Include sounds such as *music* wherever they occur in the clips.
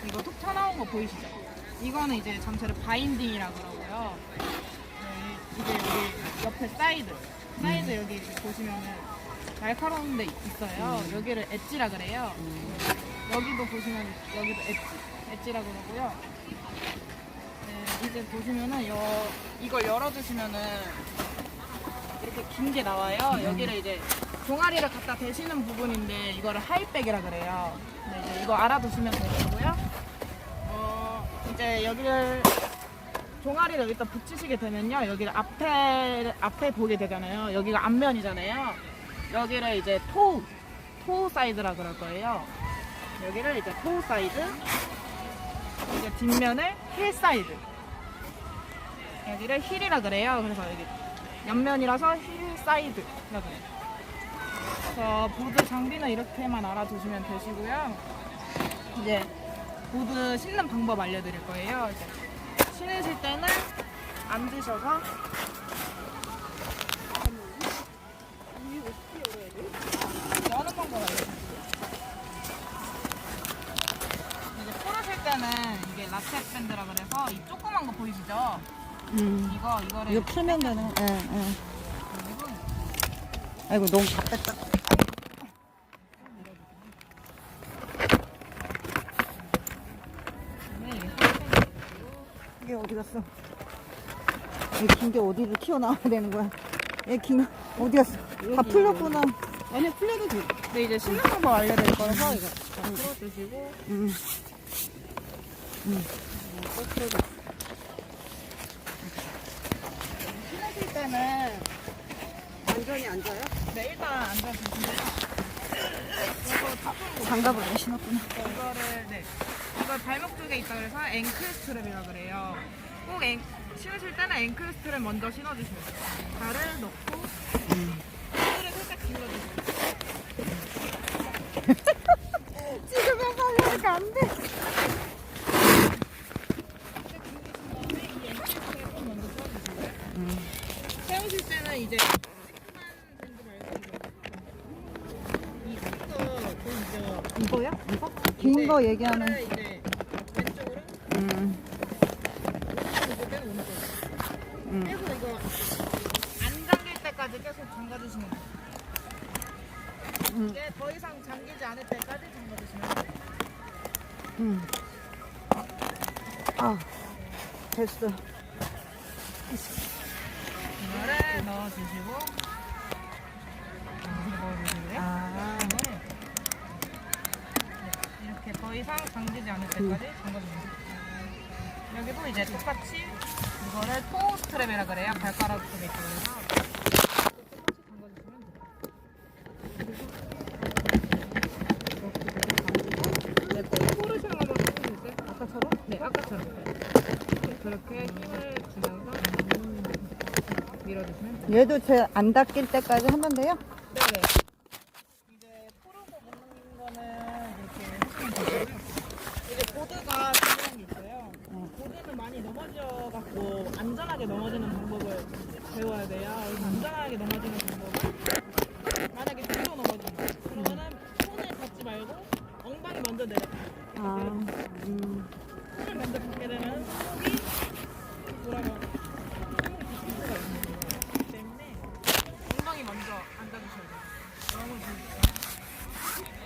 여기 이거 톡 튀어나온 거 보이시죠? 이거는 이제 전체를 바인딩이라 그러고요. 네, 이제 여기 옆에 사이드, 사이드 여기 이렇게 보시면은 날카로운 데 있어요. 여기를 엣지라 그래요. 여기도 보시면 여기도 엣지, 엣지라 그러고요. 네, 이제 보시면은 여, 이걸 열어주시면은 이렇게 긴 게 나와요. 여기를 이제 종아리를 갖다 대시는 부분인데 이거를 하이백이라 그래요. 네, 이제 이거 알아두시면 되고요. 어, 이제 여기를 종아리를 여기다 붙이시게 되면요. 여기를 앞에 앞에 보게 되잖아요. 여기가 앞면이잖아요. 여기를 이제 토우 토우 사이드라 그럴 거예요. 여기를 이제 토우 사이드, 이제 뒷면을 힐 사이드. 여기를 힐이라 그래요. 그래서 여기 옆면이라서 힐 사이드라 그래요. 그래서 보드 장비는 이렇게만 알아두시면 되시고요. 이제 보드 신는 방법 알려드릴 거예요. 이제 신으실 때는 앉으셔서 여는 방법 알려드릴게요. 이제 풀으실 때는 이게 라테 밴드라 그래서 이 조그만 거 보이시죠? 음. 이거 이거를 이거 풀면 되는, 예, 예. 그리고 아이고, 너무 답답다. 네, 갔어? 이긴게 어디로 튀어나와야 되는 거야? 얘 긴, 어디 갔어? 다 풀렸구나. 아니 풀려도 돼. 근데 이제 신는 방법 알려드릴 거라서 이거 다 풀어주시고 음. 신으실 때는 완전히 앉아요? 네 일단 앉아주시고요. 장갑을 왜 신었구나. 이거를 네 이거 발목 쪽에 있다 그래서 앵클 스트랩이라 그래요. 꼭 앵, 신으실 때는 앵클 스트랩 먼저 신어주시면 돼요. 발을 넣고 발을 살짝 기울여주세요. *laughs* 지금 해봐야 안 돼. 세우실 때는 이제 이거 보이죠? 이거야? 이거? 긴 거 얘기하는. 이거를 이제 왼쪽으로 음. 오른쪽으로 빼고 오른쪽으로 음. 계속 이거 안 잠길 잠가주시면 돼요. 음. 이게 더 이상 잠기지 않을 때까지 잠가주시면 돼요. 음. 아, 됐어. 이거를 넣어주시고 넣어주시고요. 아. 이거를 이렇게 더 이상 잠기지 않을 때까지 잠가주시면 돼요. 여기도 이제 똑같이 이거를 토 스트랩이라 그래요. 발가락 쪽에 있어서 똑같이 잠가주시면 돼요. 네, 포르쉐 한번 해볼 수 있어요? 아까처럼? 네, 아까처럼. 그렇게 힘을 주면서 밀어주시면 돼요. 얘도 제 안 닦일 때까지 하면 돼요? 네네. 이제 포르고 먹는 거는 이렇게 하시면 되고요. 이제 보드가 중요한 게 있어요. 보드는 많이 넘어져갖고 안전하게 넘어지는 방법을 배워야 돼요. 그래서 안전하게 넘어지는 방법은 만약에 뒤로 넘어진다. 그러면은 손을 잡지 말고 엉덩이 먼저 내려. 아, 음. 손을 먼저 잡게 되면 손이 돌아가. 손이 뒤질 수가 있는 거예요. 그렇기 때문에 엉덩이 먼저 앉아주셔야 돼요. 너무 좋으니까.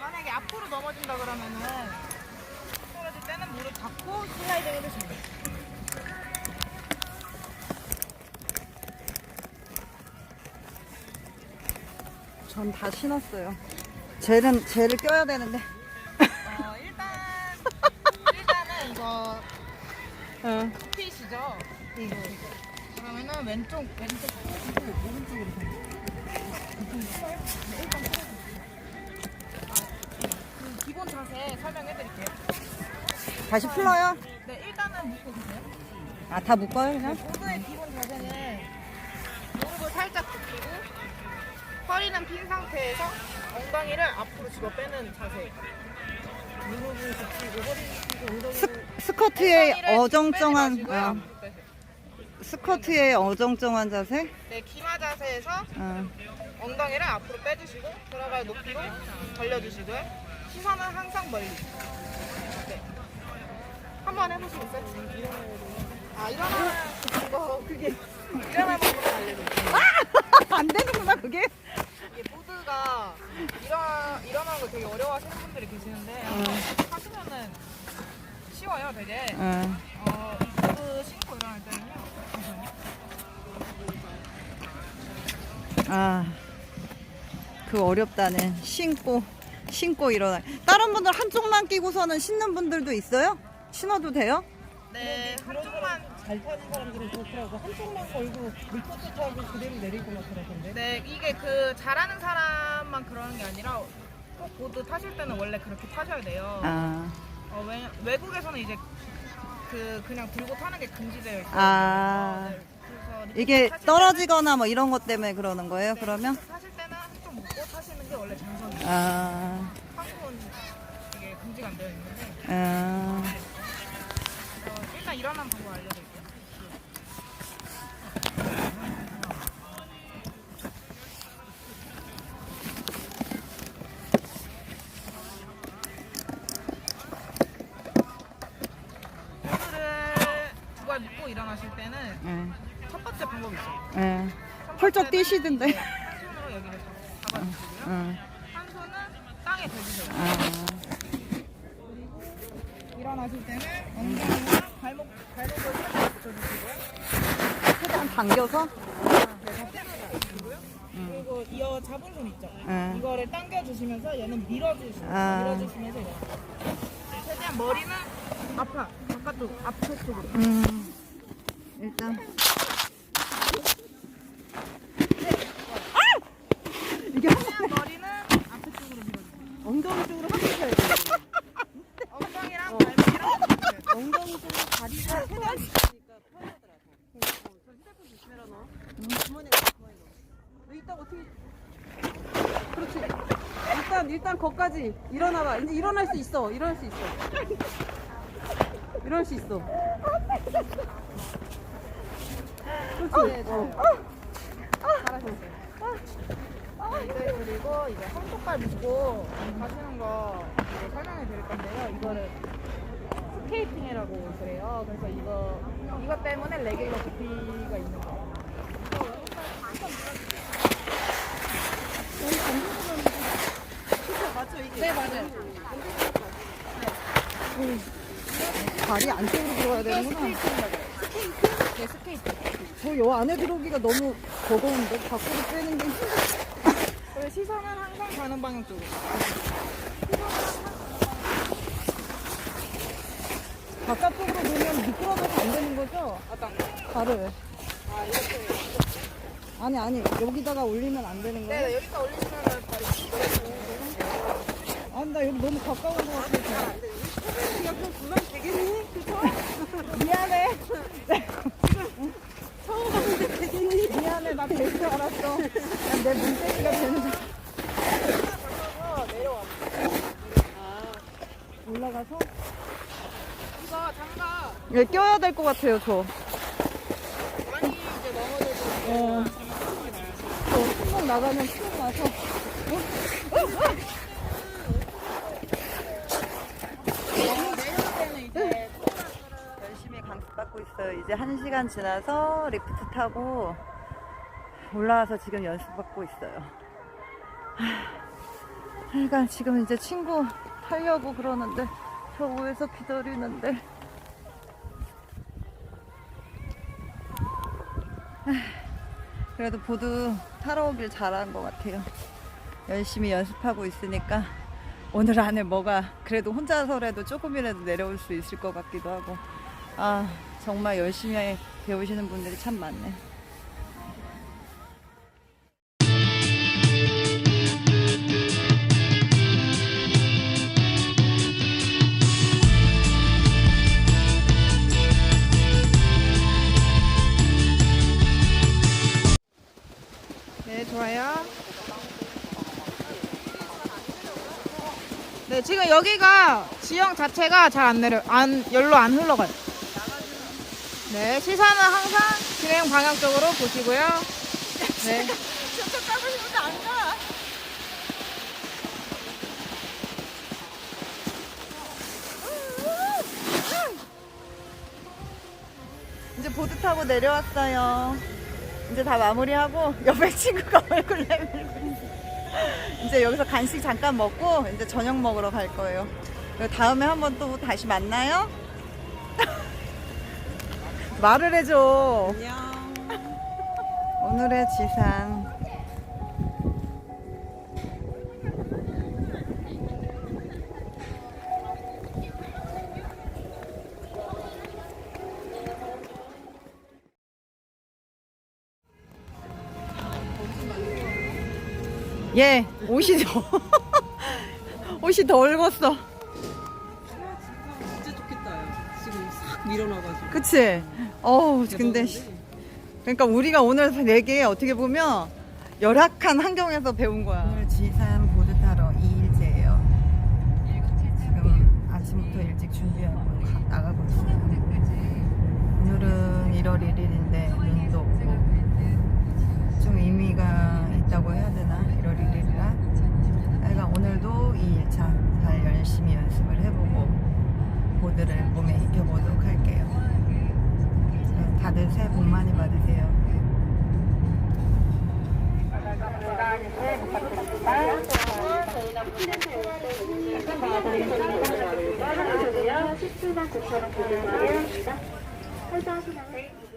만약에 앞으로 넘어진다 그러면은 떨어질 때는 무릎 닫고 슬라이딩 해주시면 돼요. 전 다 신었어요. 젤은, 젤을 껴야 되는데. 어, 일단 *laughs* 일단은 이거 어. 핏이죠. 이거 그러면은 왼쪽 왼쪽 오른쪽으로 펴. 그 기본 자세 설명해 드릴게요. 다시 풀어요? 네, 일단은 묶고 계세요. 아, 다 묶어요, 그냥? 보드의 기본 자세는 무릎을 살짝 굽히고 허리는 핀 상태에서 엉덩이를 앞으로 집어 빼는 자세. 무릎을 굽히고 허리를 펴고 엉덩이를 스, 스커트의 어정쩡한. 어, 빼세요. 스커트의 어정쩡한 자세? 네, 기마 자세에서 어. 엉덩이를 앞으로 빼주시고 들어갈 높이로 벌려주시고요. 시선은 항상 멀리. 네. 한번 해보시겠어요? 아 일어나는 이거 그게 일어나는 방법 알려드릴게요. *laughs* 안 되는구나 그게. 이게 보드가 일어 일어나는 거 되게 어려워하시는 분들이 계시는데 한번 하시면은 쉬워요, 되게. 응. 어, 이 보드 신고 일어날 때는요. 잠시만요. 아, 그 어렵다는 신고 신고 일어나. 다른 분들 한쪽만 끼고서는 신는 분들도 있어요? 신어도 돼요? 네, 한쪽만 잘 타는 사람들은 그렇더라고. 한쪽만 걸고 밀코트 타고 그대로 내리고 막 그러던데. 네, 이게 그 잘하는 사람만 그러는 게 아니라 꼭 보드 타실 때는 원래 그렇게 타셔야 돼요. 아, 어, 왜, 외국에서는 이제 그 그냥 들고 타는 게 금지되어 있어요. 아. 네, 그래서 이게 타실 떨어지거나 뭐 이런 것 때문에 그러는 거예요? 때는- 그러면? 네, 타실 때는 한쪽 묶고 타시는 게 원래 정석이에요. 아, 두발 묶고 일어나실 때는 예, 첫 번째 방법이 있어요. 예. 첫 펄쩍 뛰시던데. 손으로 여기를 잡- 잡아주시고요. 응. 한 손은 땅에 대주세요. 아, 일어나실 때는 엉덩이와 발목, 발목을 살짝 붙여주시고요. 최대한 당겨서? 그리고 이어 잡은 손 있죠? 응. 이거를 당겨주시면서 얘는 밀어주시고 아. 밀어주시면서 이렇게. 최대한 머리는 앞아 바깥쪽 앞쪽으로 음, 일단. 이게 한 최대한 머리는 앞쪽으로 밀어주세요 엉덩이 쪽으로 확 펴야 돼. 엉덩이랑 발목이랑 붙여요. 엉덩이 쪽으로 다리가 최대한 있으니까 편하더라고. 휴대폰 조심해라 너. 주머니에 넣어, 주머니에 넣어. 너 이따 어떻게? 그렇지. 일단 일단 거기까지 일어나봐. 이제 일어날 수 있어. 일어날 수 있어. 일어날 수 있어. 그렇지. 어. 잘하셨어요 이제 그리고 이제 손톱발 묶고 가시는 거 이제 설명해 드릴 건데요 이거를 스케이팅이라고 그래요 그래서 이거 이것 때문에 레깅과 두피가 있는 거예요 맞죠 이게. 네 맞아요. 다리 안쪽으로 들어가야 되는구나. 네 스케이트. 저 요 안에 들어오기가 너무 버거운데 밖으로 빼는 게 그리고 시선은 항상 가는 방향 쪽으로. 바깥쪽으로 놓으면 미끄러져서 안 되는 거죠? 발을. 아니 아니. 여기다가 올리면 안 되는 거예요? 네 여기서 올리시면 다리 아니 나 여기 너무 가까운 거 같아서. 그냥 불면 되겠니? 그쵸? *laughs* 미안해. 처음 봤는데 되겠니? 미안해 나 될 줄 알았어. 난내 문제가 되는 줄. 올라가서? 이거 장갑 예, 껴야 될 것 같아요 저. 많이 이제 넘어져서 어. 저 수목 나가면 수목 나서. 내려올 때는 이제 열심히 강습받고 있어요. 이제 한 시간 지나서 리프트 타고 올라와서 지금 연습받고 있어요. 하, 그러니까 지금 이제 친구 타려고 그러는데 저 위에서 기다리는데 하, 그래도 보드 타러 오길 잘한 것 같아요. 열심히 연습하고 있으니까 오늘 안에 뭐가 그래도 혼자서라도 조금이라도 내려올 수 있을 것 같기도 하고 아 정말 열심히 배우시는 분들이 참 많네. 네. 네, 지금 여기가 지형 자체가 잘 안 내려, 안, 열로 안 흘러가요. 네, 시선은 항상 진행 방향 쪽으로 보시고요. 네. 저저 따보시면 안 가. 이제 보드 타고 내려왔어요. 이제 다 마무리하고 *laughs* 옆에 친구가 얼굴 내밀고 있어. 이제 여기서 간식 잠깐 먹고 이제 저녁 먹으러 갈 거예요. 다음에 한번 또 다시 만나요. 말을 해줘. 안녕. 오늘의 지상. 예, 옷이 더, *laughs* 옷이 더 늙었어. 일어나가지고. 그치? 어우, 근데. 그러니까 우리가 오늘 되게 어떻게 보면 열악한 환경에서 배운 거야. 오늘 지사 여러분들 새해 복 많이 받으세요. 네.